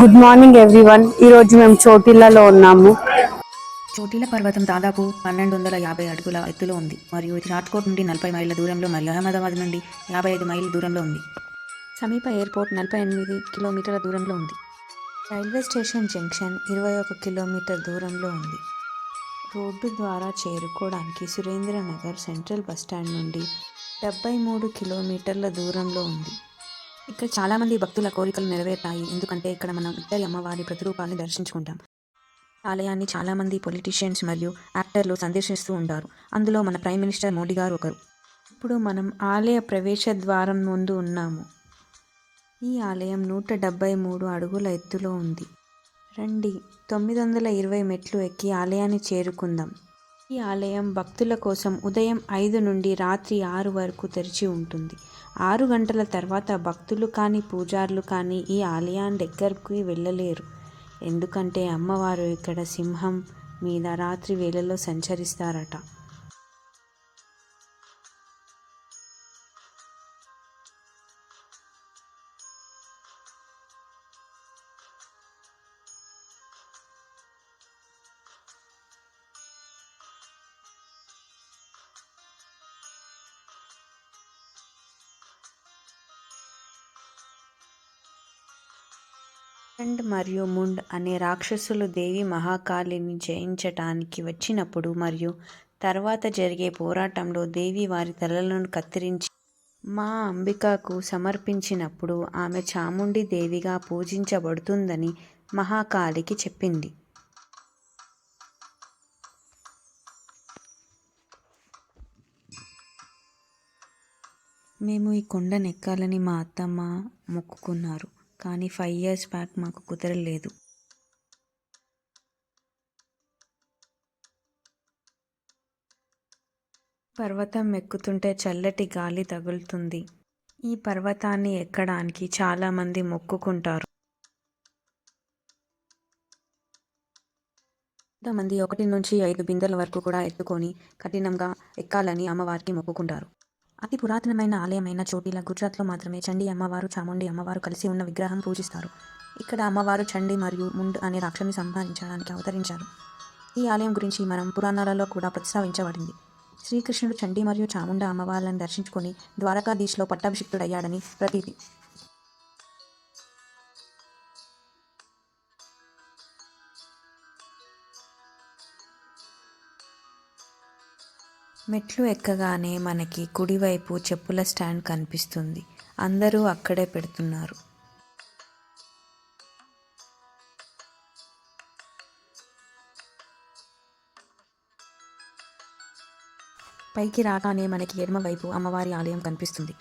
Good morning everyone ఈరోజు మేము చోటిలలో ఉన్నాము. చోటీల పర్వతం దాదాపు పన్నెండు వందల యాభై అడుగుల ఎత్తులో ఉంది మరియు ఇది రాజ్కోట్ నుండి నలభై మైళ్ళ దూరంలో మరియు అహ్మదాబాద్ నుండి యాభై ఐదు మైళ్ళ దూరంలో ఉంది. సమీప ఎయిర్పోర్ట్ నలభై ఎనిమిది కిలోమీటర్ల దూరంలో ఉంది. రైల్వే స్టేషన్ జంక్షన్ ఇరవై ఒక కిలోమీటర్ దూరంలో ఉంది. రోడ్డు ద్వారా చేరుకోవడానికి సురేంద్రనగర్ సెంట్రల్ బస్టాండ్ నుండి డెబ్బై మూడు కిలోమీటర్ల దూరంలో ఉంది. ఇక్కడ చాలామంది భక్తుల కోరికలు నెరవేరుతాయి. ఎందుకంటే ఇక్కడ మనం ఇద్దరి అమ్మవారి ప్రతిరూపాలను దర్శించుకుంటాం. ఆలయాన్ని చాలామంది పొలిటీషియన్స్ మరియు యాక్టర్లు సందర్శిస్తూ ఉంటారు. అందులో మన ప్రైమ్ మినిస్టర్ మోడీ గారు ఒకరు. ఇప్పుడు మనం ఆలయ ప్రవేశ ద్వారం ముందు ఉన్నాము. ఈ ఆలయం నూట డెబ్బై మూడు అడుగుల ఎత్తులో ఉంది. రండి తొమ్మిది వందల ఇరవై మెట్లు ఎక్కి ఆలయాన్ని చేరుకుందాం. ఈ ఆలయం భక్తుల కోసం ఉదయం ఐదు నుండి రాత్రి ఆరు వరకు తెరిచి ఉంటుంది. ఆరు గంటల తర్వాత భక్తులు కానీ పూజారులు కానీ ఈ ఆలయాన్ని దగ్గరకు వెళ్ళలేరు. ఎందుకంటే అమ్మవారు ఇక్కడ సింహం మీద రాత్రి వేళలో సంచరిస్తారట. చండ్ మరియు ముండ్ అనే రాక్షసులు దేవి మహాకాళిని జయించటానికి వచ్చినప్పుడు మరియు తర్వాత జరిగే పోరాటంలో దేవి వారి తలలను కత్తిరించి మా అంబికకు సమర్పించినప్పుడు ఆమె చాముండి దేవిగా పూజించబడుతుందని మహాకాళికి చెప్పింది. మేము ఈ కొండను ఎక్కాలని మా అత్తమ్మ మొక్కుకున్నారు. కానీ ఫైవ్ ఇయర్స్ బ్యాక్ మాకు కుదరలేదు. పర్వతం ఎక్కుతుంటే చల్లటి గాలి తగులుతుంది. ఈ పర్వతాన్ని ఎక్కడానికి చాలామంది మొక్కుకుంటారు. కొంతమంది ఒకటి నుంచి ఐదు బిందెల వరకు కూడా ఎత్తుకొని కఠినంగా ఎక్కాలని అమ్మవారికి మొక్కుకుంటారు. అతి పురాతనమైన ఆలయమైన చోటిల గుజరాత్లో మాత్రమే చండీ అమ్మవారు చాముండి అమ్మవారు కలిసి ఉన్న విగ్రహం పూజిస్తారు. ఇక్కడ అమ్మవారు చండి మరియు ముండ్ అనే రాక్షని సంహరించడానికి అవతరించారు. ఈ ఆలయం గురించి మనం పురాణాలలో కూడా ప్రస్తావించబడింది. శ్రీకృష్ణుడు చండి మరియు చాముండ అమ్మవార్లను దర్శించుకొని ద్వారకాధీశ్లో పట్టాభిషిక్తుడయ్యాడని ప్రతీతి. మెట్లు ఎక్కగానే మనకి కుడివైపు చెప్పుల స్టాండ్ కనిపిస్తుంది. అందరూ అక్కడే పెడుతున్నారు. పైకి రాగానే మనకి ఎడమవైపు అమ్మవారి ఆలయం కనిపిస్తుంది.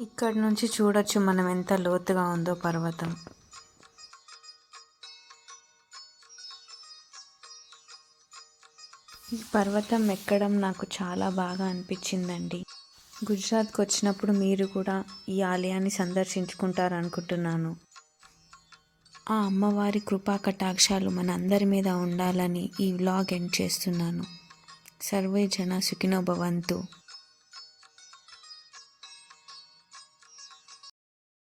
ఇక్కడ నుంచి చూడొచ్చు మనం ఎంత లోతుగా ఉందో పర్వతం. ఈ పర్వతం ఎక్కడం నాకు చాలా బాగా అనిపించిందండి. గుజరాత్కి వచ్చినప్పుడు మీరు కూడా ఈ ఆలయాన్ని సందర్శించుకుంటారు అనుకుంటున్నాను. ఆ అమ్మవారి కృపా కటాక్షాలు మన అందరి మీద ఉండాలని ఈ వ్లాగ్ ఎండ్ చేస్తున్నాను. సర్వే జన సుఖినో భవంతు.